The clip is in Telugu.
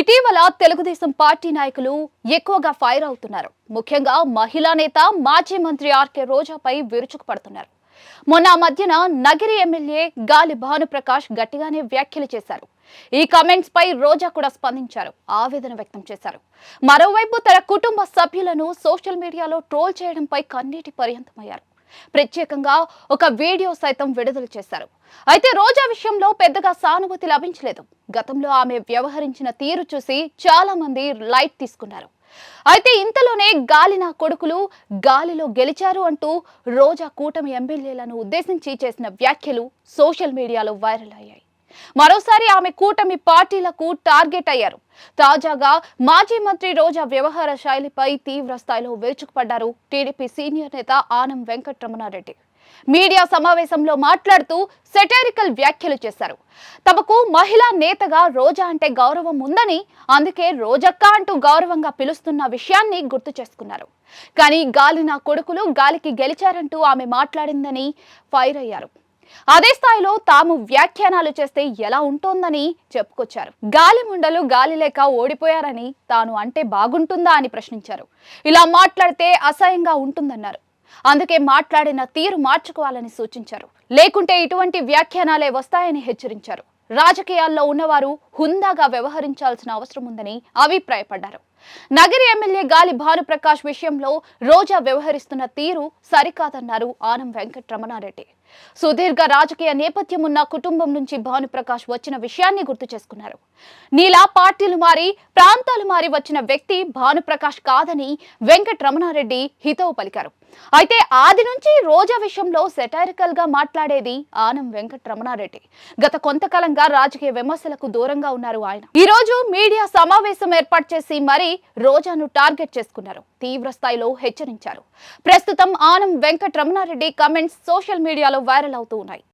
ఇటీవల తెలుగుదేశం పార్టీ నాయకులు ఎక్కువగా ఫైర్ అవుతున్నారు. ముఖ్యంగా మహిళా నేత మాజీ మంత్రి ఆర్కే రోజాపై విరుచుకుపడుతున్నారు. మొన్న మధ్యన నగిరి ఎమ్మెల్యే గాలి భానుప్రకాష్ గట్టిగానే వ్యాఖ్యలు చేశారు. ఈ కమెంట్స్ పై రోజా కూడా స్పందించారు. ఆవేదన వ్యక్తం చేశారు. మరోవైపు తన కుటుంబ సభ్యులను సోషల్ మీడియాలో ట్రోల్ చేయడంపై కన్నీటి పర్యంతమయ్యారు ప్రత్యేకంగా ఒక వీడియో సైతం విడుదల చేశారు. అయితే రోజా విషయంలో పెద్దగా సానుభూతి లభించలేదు. గతంలో ఆమె వ్యవహరించిన తీరు చూసి చాలా మంది లైట్ తీసుకున్నారు. అయితే ఇంతలోనే గాలి నా కొడుకులు గాలిలో గెలిచారు అంటూ రోజా కూటమి ఎమ్మెల్యేలను ఉద్దేశించి చేసిన వ్యాఖ్యలు సోషల్ మీడియాలో వైరల్ అయ్యాయి. మరోసారి ఆమె కూటమి పార్టీలకు టార్గెట్ అయ్యారు. తాజాగా మాజీ మంత్రి రోజా వ్యవహార శైలిపై తీవ్ర స్థాయిలో వేచుకుపడ్డారు టీడీపీ సీనియర్ నేత ఆనం వెంకటరమణారెడ్డి. మీడియా సమావేశంలో మాట్లాడుతూ సెటారికల్ వ్యాఖ్యలు చేశారు. తమకు మహిళా నేతగా రోజా అంటే గౌరవం ఉందని అందుకే రోజక్క అంటూ గౌరవంగా పిలుస్తున్న విషయాన్ని గుర్తు చేసుకున్నారు. కానీ గాలి నా కొడుకులు గాలికి గెలిచారంటూ ఆమె మాట్లాడిందని ఫైర్ అయ్యారు. అదే స్థాయిలో తాము వ్యాఖ్యానాలు చేస్తే ఎలా ఉంటోందని చెప్పుకొచ్చారు. గాలి ముండలు గాలి లేక ఓడిపోయారని తాను అంటే బాగుంటుందా అని ప్రశ్నించారు. ఇలా మాట్లాడితే అసహ్యంగా ఉంటుందన్నారు. అందుకే మాట్లాడిన తీరు మార్చుకోవాలని సూచించారు. లేకుంటే ఇటువంటి వ్యాఖ్యానాలే వస్తాయని హెచ్చరించారు. రాజకీయాల్లో ఉన్నవారు హుందాగా వ్యవహరించాల్సిన అవసరం ఉందని అభిప్రాయపడ్డారు. నగరి ఎమ్మెల్యే గాలి భానుప్రకాష్ విషయంలో రోజా వ్యవహరిస్తున్న తీరు సరికాదన్నారు ఆనం వెంకటరమణారెడ్డి. సుదీర్ఘ రాజకీయ నేపథ్యం ఉన్న కుటుంబం నుంచి భానుప్రకాష్ వచ్చిన విషయాన్ని గుర్తు చేసుకున్నారు. నీలా పార్టీలు మారి ప్రాంతాలు మారి వచ్చిన వ్యక్తి భానుప్రకాష్ కాదని వెంకటరమణారెడ్డి హితవు పలికారు. అయితే ఆది నుంచి రోజా విషయంలో సెటారికల్గా మాట్లాడేది ఆనం వెంకటరమణారెడ్డి. గత కొంతకాలంగా రాజకీయ విమర్శలకు దూరంగా ఉన్నారు ఆయన. ఈ రోజు మీడియా సమావేశం ఏర్పాటు చేసి మరీ రోజాను టార్గెట్ చేసుకున్నారు. తీవ్ర స్థాయిలో హెచ్చరించారు. ప్రస్తుతం ఆనం వెంకటరమణారెడ్డి కమెంట్స్ సోషల్ మీడియాలో వైరల్ అవుతూ ఉన్నాయి.